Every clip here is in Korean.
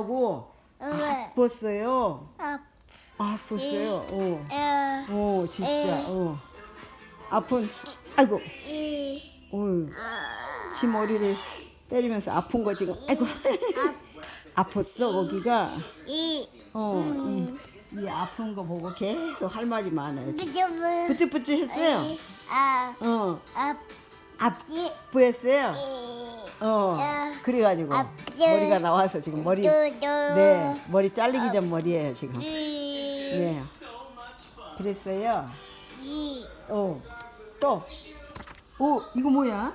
아프다고 왜? 아팠어요. 아, 아팠어요. 어. 에, 어, 진짜. 에. 어. 아픈 아이고. 이, 어. 아, 지 머리를 때리면서 아픈 거 지금. 아이고. 아팠어 거기가. 이, 어. 이, 이 아픈 거 보고 계속 할 말이 많아요. 지금. 그저분, 뿌ጭ뿌ጭ 했어요. 아, 어. 아, 이, 아프했어요. 이, 어. 야. 그래가지고. 머리가 나와서 지금 머리. 네. 머리 잘리기 전 머리예요 지금. 이, 네. 그랬어요. 이, 어. 또. 오, 이거 뭐야?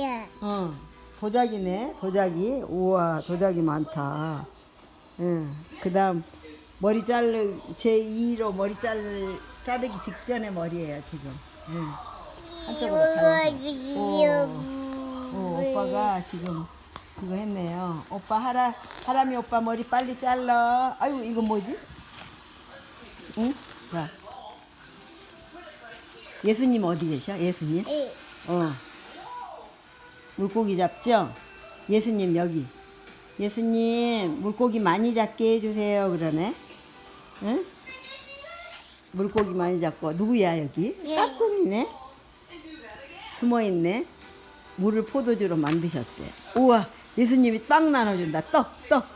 야, 어. 도자기네. 도자기. 우와, 도자기 많다. 응. 그다음 머리 자르 제 2로 머리 자르 자르기 직전의 머리예요, 지금. 응. 한쪽으로 갈라서. 오. 어, 오빠가 지금 그거 했네요. 오빠 하라 하람이 오빠 머리 빨리 잘라. 아이고 이거 뭐지? 응? 자. 예수님 어디 계셔? 예수님? 이, 어. 물고기 잡죠? 예수님 여기. 예수님 물고기 많이 잡게 해주세요 그러네. 응? 물고기 많이 잡고 누구야 여기? 예. 까꿍이네. 숨어 있네. 물을 포도주로 만드셨대. 우와 예수님이 빵 나눠준다. 떡 떡.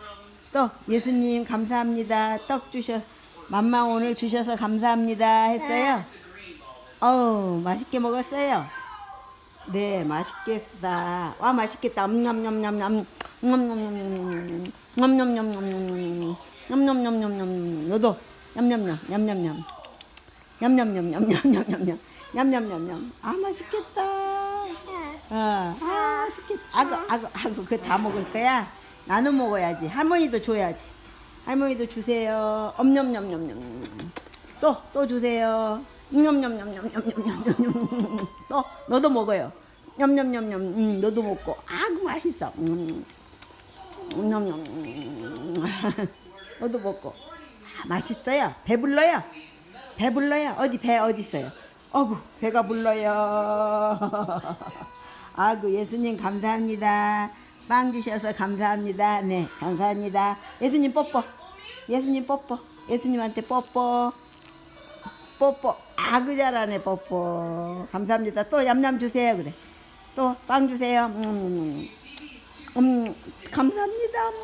떡 예수님 감사합니다. 떡 주셔 맘마 오늘 주셔서 감사합니다 했어요. 어우 맛있게 먹었어요. 네 맛있겠다. 와 맛있겠다. 냠냠냠냠 냠 냠냠냠 냠 냠냠냠 냠냠 냠냠냠냠냠 너도 냠냠냠 냠 냠냠 냠 냠냠냠냠냠냠 냠냠냠냠 아 맛있겠다. 어, 아 맛있겠다. 아구 아구 아구 그거 다 먹을 거야? 나눠 먹어야지. 할머니도 줘야지. 할머니도 주세요. 엄냠냠냠냠. 또 또 주세요. 냠냠냠냠냠냠냠. 또 너도 먹어요. 냠냠냠냠. 음, 너도 먹고. 아구 맛있어. 음. 냠냠. 너도 먹고. 아, 맛있어요. 배불러요. 배불러요. 어디 배 어디 있어요? 어구 배가 불러요. 아구 예수님 감사합니다. 빵 주셔서 감사합니다. 네 감사합니다. 예수님 뽀뽀. 예수님 뽀뽀. 예수님한테 뽀뽀. 뽀뽀. 아구 잘하네 뽀뽀. 감사합니다. 또 얌얌 주세요 그래. 또 빵 주세요. 음, 음 감사합니다. 음,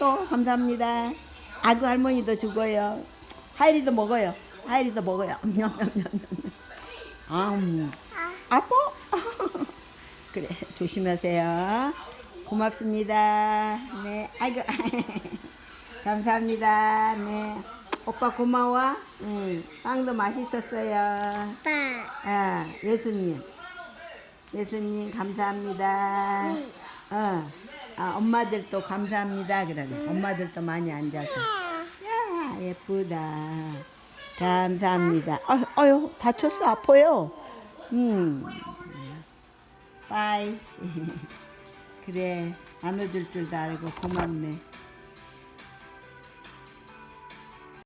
또 감사합니다. 아구 할머니도 주고요. 하이리도 먹어요. 하이리도 먹어요. 냠냠냠냠. 아, 음. 아빠? 그래, 조심하세요. 고맙습니다. 네, 아이고. 감사합니다. 네. 오빠 고마워. 응, 빵도 맛있었어요. 아, 예수님. 예수님, 감사합니다. 어, 아, 엄마들도 감사합니다. 그러네. 엄마들도 많이 앉아서. 야, 예쁘다. 감사합니다. 아, 아유, 다쳤어. 아파요. 음. 빠이. 그래, 안아줄 줄도 알고 고맙네.